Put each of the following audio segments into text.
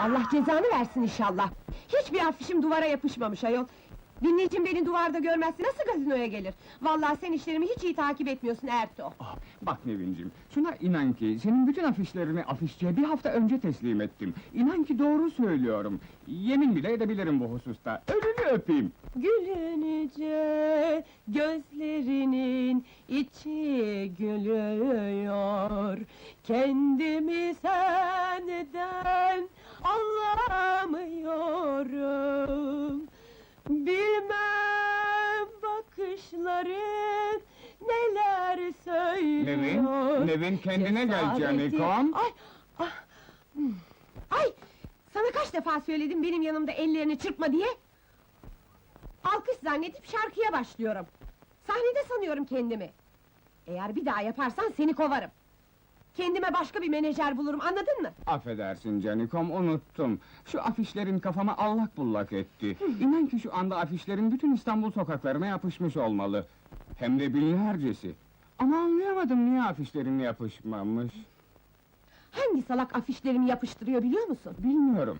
Allah cezanı versin inşallah. Hiçbir afişim duvara yapışmamış ayol. Dinleyicim beni duvarda görmezse nasıl gazinoya gelir? Vallahi sen işlerimi hiç iyi takip etmiyorsun Erto. Ah, Bak Nevin'cim, şuna inan ki senin bütün afişlerini afişçiye bir hafta önce teslim ettim. İnan ki doğru söylüyorum. Yemin bile edebilirim bu hususta. Ölünü öpeyim. Gülünce gözlerinin içi gülüyor Kendimi senden anlamıyorum Bilmem bakışların neler söylüyor Nevin, Nevin kendine gel Cesareti- canikom. Ay, ah, hmm. ay, sana kaç defa söyledim benim yanımda ellerini çırpma diye? Alkış zannedip şarkıya başlıyorum. Sahnede sanıyorum kendimi. Eğer bir daha yaparsan seni kovarım. Kendime başka bir menajer bulurum, anladın mı? Affedersin canikom, unuttum. Şu afişlerin kafama allak bullak etti. İnan ki şu anda afişlerin bütün İstanbul sokaklarına yapışmış olmalı. Hem de binlercesi. Ama anlayamadım niye afişlerin yapışmamış. Hangi salak afişlerimi yapıştırıyor biliyor musun? Bilmiyorum.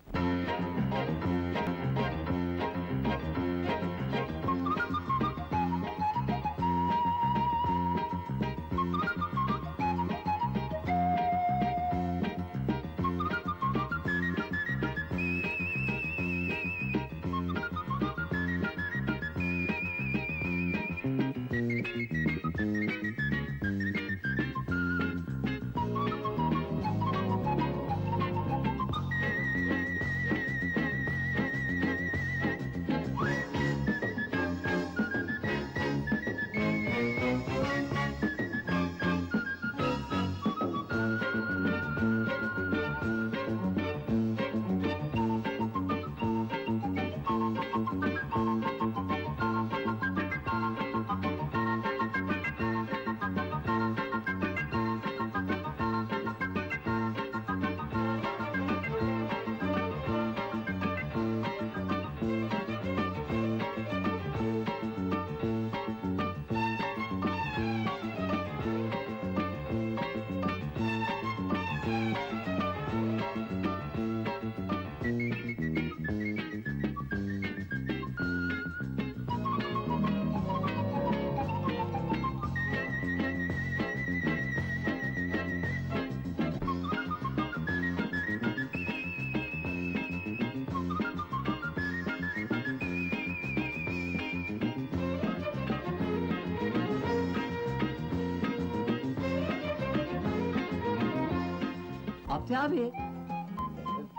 Abdi abi. e,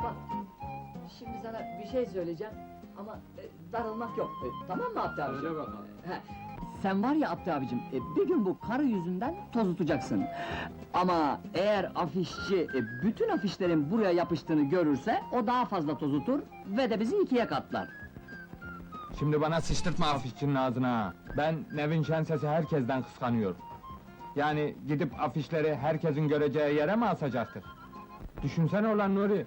Bak. Şimdi sana bir şey söyleyeceğim ama e, darılmak yok. E, Tamam mı Abdi abi? Söyle bakalım. Sen var ya Abdi abicim, e, bir gün bu karı yüzünden tozutacaksın. Ama eğer afişçi e, bütün afişlerin buraya yapıştığını görürse, o daha fazla tozutur ve de bizi ikiye katlar. Şimdi bana sıçtırtma afişçinin ağzına. Ben Nevin Şenses'i herkesten kıskanıyorum. Yani gidip afişleri herkesin göreceği yere mi asacaktık? Düşünsene ulan Nuri!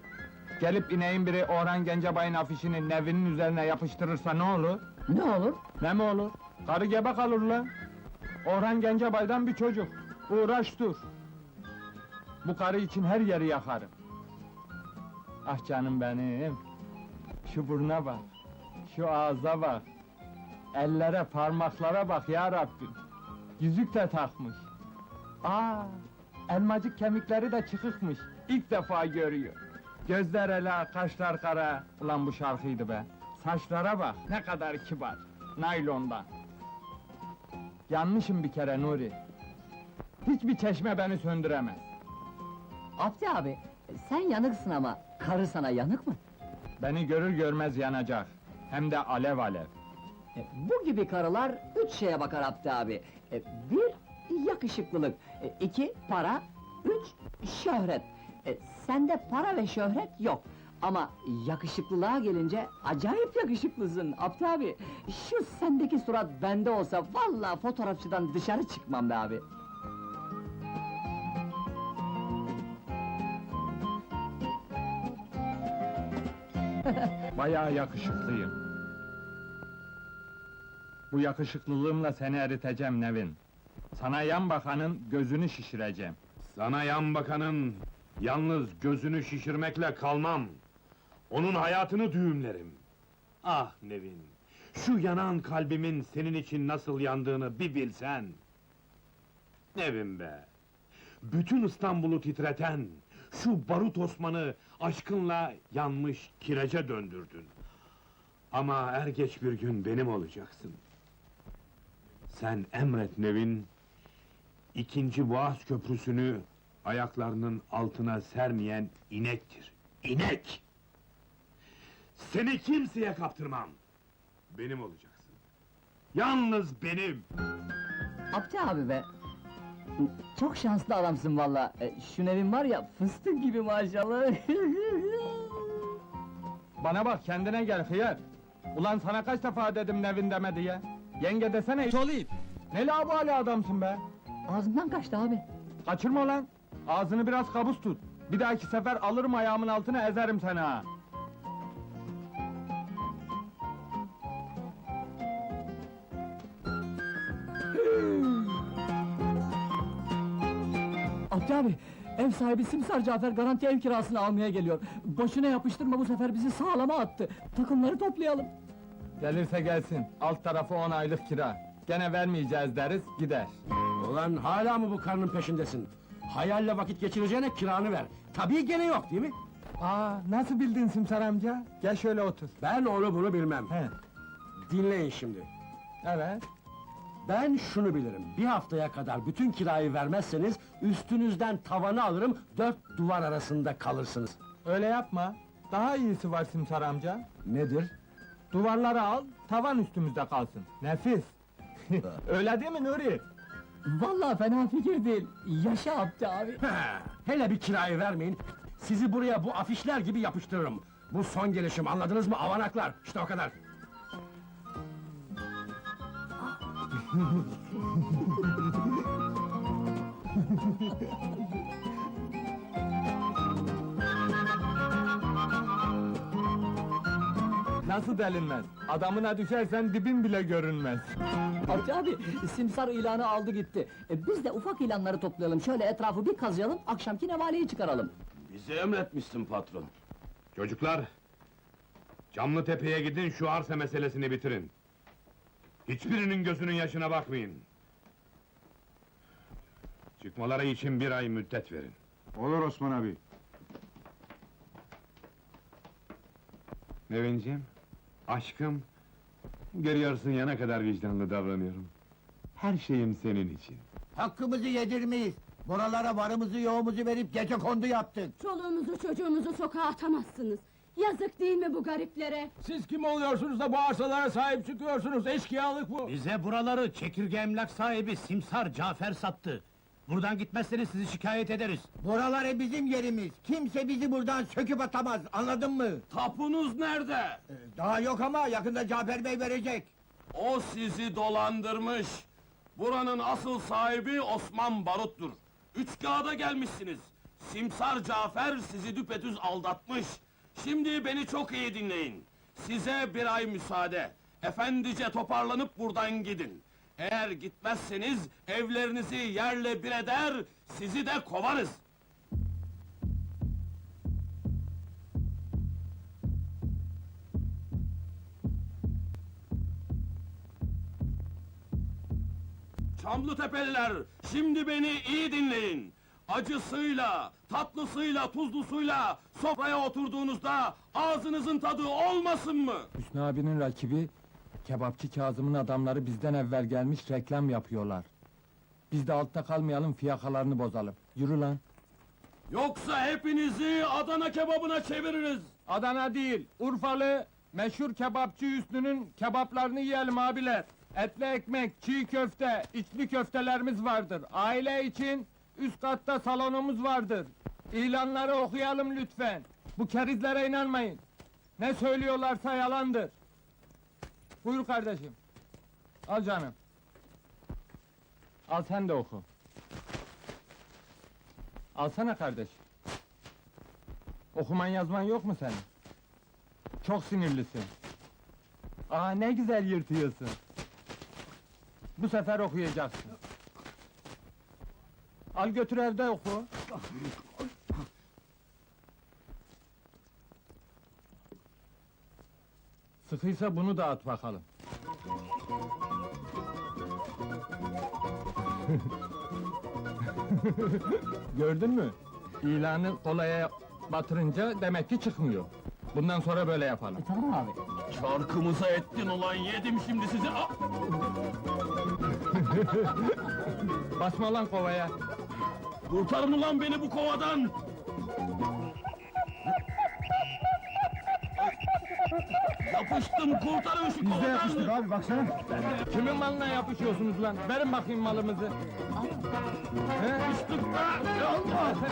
Gelip ineğin biri Orhan Gencebay'ın afişini Nevin'in üzerine yapıştırırsa ne olur? Ne olur? Ne mi olur? Karı gebe kalır lan! Orhan Gencebay'dan bir çocuk. Uğraş dur! Bu karı için her yeri yakarım. Ah canım benim! Şu buruna bak! Şu ağza bak! Ellere, parmaklara bak ya Rabbim! Yüzük de takmış. Aa! Elmacık kemikleri de çıkıkmış. İlk defa görüyor. Gözler ela, kaşlar kara. Ulan bu şarkıydı be. Saçlara bak, ne kadar kibar. Naylondan. Yanmışım bir kere Nuri. Hiçbir çeşme beni söndüremez. Abdi abi, sen yanıksın ama karı sana yanık mı? Beni görür görmez yanacak. Hem de alev alev. E, Bu gibi karılar üç şeye bakar Abdi abi. E, Bir, yakışıklılık. E, iki, para. Üç, şöhret. E, Sende para ve şöhret yok. Ama yakışıklılığa gelince acayip yakışıklısın Abdi abi. Şu sendeki surat bende olsa vallahi fotoğrafçıdan dışarı çıkmam be abi. Bayağı yakışıklıyım. Bu yakışıklılığımla seni eriteceğim Nevin. Sana yan bakanın gözünü şişireceğim. Sana yan bakanın yalnız gözünü şişirmekle kalmam. Onun hayatını düğümlerim. Ah Nevin, şu yanan kalbimin senin için nasıl yandığını bir bilsen. Nevin be, bütün İstanbul'u titreten, şu barut Osman'ı aşkınla yanmış kirece döndürdün. Ama er geç bir gün benim olacaksın. Sen emret Nevin, ikinci Boğaz Köprüsü'nü ayaklarının altına sermeyen inektir. İnek! Seni kimseye kaptırmam. Benim olacaksın. Yalnız benim. Abdi abi be! Çok şanslı adamsın valla. E, şu Nevin var ya, fıstık gibi maşallah. Bana bak kendine gel hıyar. Ulan sana kaç defa dedim Nevin deme diye. Yenge desene it olayım. Ne labali adamsın be. Ağzımdan kaçtı abi. Kaçırma lan. Ağzını biraz kabus tut. Bir dahaki sefer alırım ayağımın altına ezerim seni ha. Abdi abi, ev sahibi Simsar Cafer garanti ev kirasını almaya geliyor. Boşuna yapıştırma bu sefer bizi sağlama attı. Takımları toplayalım. Gelirse gelsin. Alt tarafı on aylık kira. Gene vermeyeceğiz deriz, gider. Ulan hala mı bu karnın peşindesin? Hayalle vakit geçireceğine kiranı ver. Tabii gene yok değil mi? Aa, nasıl bildin Simsar amca? Gel şöyle otur. Ben onu bunu bilmem. He, Dinleyin şimdi. evet. Ben şunu bilirim. Bir haftaya kadar bütün kirayı vermezseniz üstünüzden tavanı alırım, dört duvar arasında kalırsınız. Öyle yapma. Daha iyisi var Simsar amca. Nedir? Duvarları al, tavan üstümüzde kalsın. Nefis. Öyle değil mi Nuri? Vallahi fena fikir değil. Yaşa Abdi abi. He, hele bir kirayı vermeyin. Sizi buraya bu afişler gibi yapıştırırım. Bu son gelişim anladınız mı avanaklar? İşte o kadar. Nasıl delinmez? Adamına düşersen dibin bile görünmez. Abdi abi, Simsar ilanı aldı gitti. E, biz de ufak ilanları toplayalım, şöyle etrafı bir kazıyalım, akşamki nevaleyi çıkaralım. Bizi emretmişsin patron. Çocuklar, Camlıtepe'ye gidin şu arsa meselesini bitirin. Hiçbirinin gözünün yaşına bakmayın. Çıkmaları için bir ay müddet verin. Olur Osman abi. Nevinciğim, aşkım, görüyorsun ya ne kadar vicdanlı davranıyorum. Her şeyim senin için. Hakkımızı yedirmeyiz. Buralara varımızı yoğumuzu verip gece kondu yaptık. Çoluğumuzu çocuğumuzu sokağa atamazsınız. Yazık değil mi bu gariplere? Siz kim oluyorsunuz da bu arsalara sahip çıkıyorsunuz? Eşkıyalık bu! Bize buraları çekirge emlak sahibi Simsar Cafer sattı. Buradan gitmezseniz sizi şikayet ederiz. Buraları bizim yerimiz. Kimse bizi buradan söküp atamaz. Anladın mı? Tapunuz nerede? Daha yok ama yakında Cafer Bey verecek. O sizi dolandırmış. Buranın asıl sahibi Osman Barut'tur. Üç kağıda gelmişsiniz. Simsar Cafer sizi düpedüz aldatmış. Şimdi beni çok iyi dinleyin. Size bir ay müsaade. Efendice toparlanıp buradan gidin. Eğer gitmezseniz evlerinizi yerle bir eder, sizi de kovarız. Çamlıtepeliler, şimdi beni iyi dinleyin. Acısıyla, tatlısıyla, tuzlusuyla sofraya oturduğunuzda ağzınızın tadı olmasın mı? Hüsnü abinin rakibi, kebapçı Kazım'ın adamları bizden evvel gelmiş reklam yapıyorlar. Biz de altta kalmayalım, fiyakalarını bozalım. Yürü lan! Yoksa hepinizi Adana kebabına çeviririz. Adana değil, Urfalı, meşhur kebapçı Hüsnü'nün kebaplarını yiyelim abiler. Etli ekmek, çiğ köfte, içli köftelerimiz vardır. Aile için üst katta salonumuz vardır. İlanları okuyalım lütfen. Bu kerizlere inanmayın. Ne söylüyorlarsa yalandır. Buyur kardeşim. Al canım. Al sen de oku. Alsana kardeşim. Okuman yazman yok mu senin? Çok sinirlisin. Aa ne güzel yırtıyorsun. Bu sefer okuyacaksın. Al götür evde oku. Sıkıysa bunu da at bakalım. Gördün mü? İlanı olaya batırınca demek ki çıkmıyor. Bundan sonra böyle yapalım. Tamam abi. Çarkımıza ettin ulan yedim şimdi sizi. Ah! Basma lan kovaya. Kurtarın ulan beni bu kovadan! Yapıştım, kurtarın şu kovadan! abi baksana. Kimin malına yapışıyorsunuz lan? Verin bakayım malımızı. He? Yapıştık be!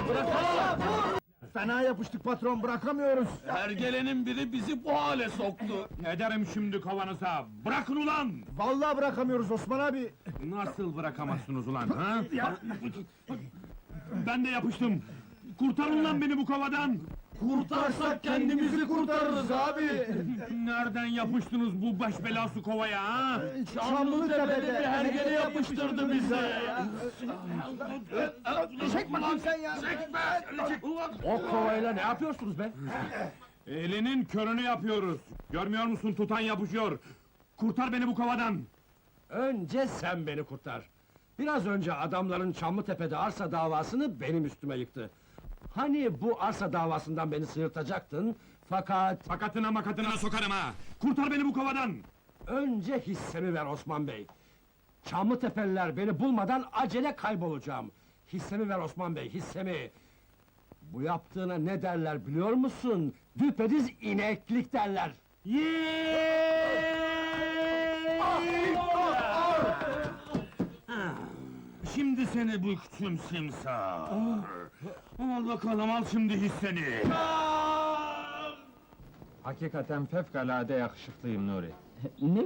Bırakalım. Fena yapıştık patron bırakamıyoruz. Hergelenin biri bizi bu hale soktu. Ederim şimdi kovanıza! Bırakın ulan! Vallahi bırakamıyoruz Osman abi. Nasıl bırakamazsınız ulan, ha? Ben de yapıştım! Kurtarın lan beni bu kovadan! Kurtarsak kendimizi kurtarırız abi! Nereden yapıştınız bu baş belası kovaya, ha? Çamlıtepe'de bir hergele yapıştırdı bize! Çek bakayım sen ya. Çekme! O kovayla ne yapıyorsunuz be? Elinin körünü yapıyoruz! Görmüyor musun tutan yapışıyor! Kurtar beni bu kovadan! Önce sen beni kurtar. Biraz önce adamların Çamlıtepe'de arsa davasını benim üstüme yıktı. Hani bu arsa davasından beni sıyırtacaktın, fakat Fakatına makatına sokarım ha! Kurtar beni bu kovadan! önce hissemi ver Osman Bey. Çamlıtepeliler beni bulmadan acele kaybolacağım. Hissemi ver Osman Bey, hissemi! Bu yaptığına ne derler biliyor musun? Düpediz ineklik derler. Şimdi seni büktüm simsar! Al bakalım al şimdi hisseni! Hakikaten fevkalade yakışıklıyım Nuri. Ne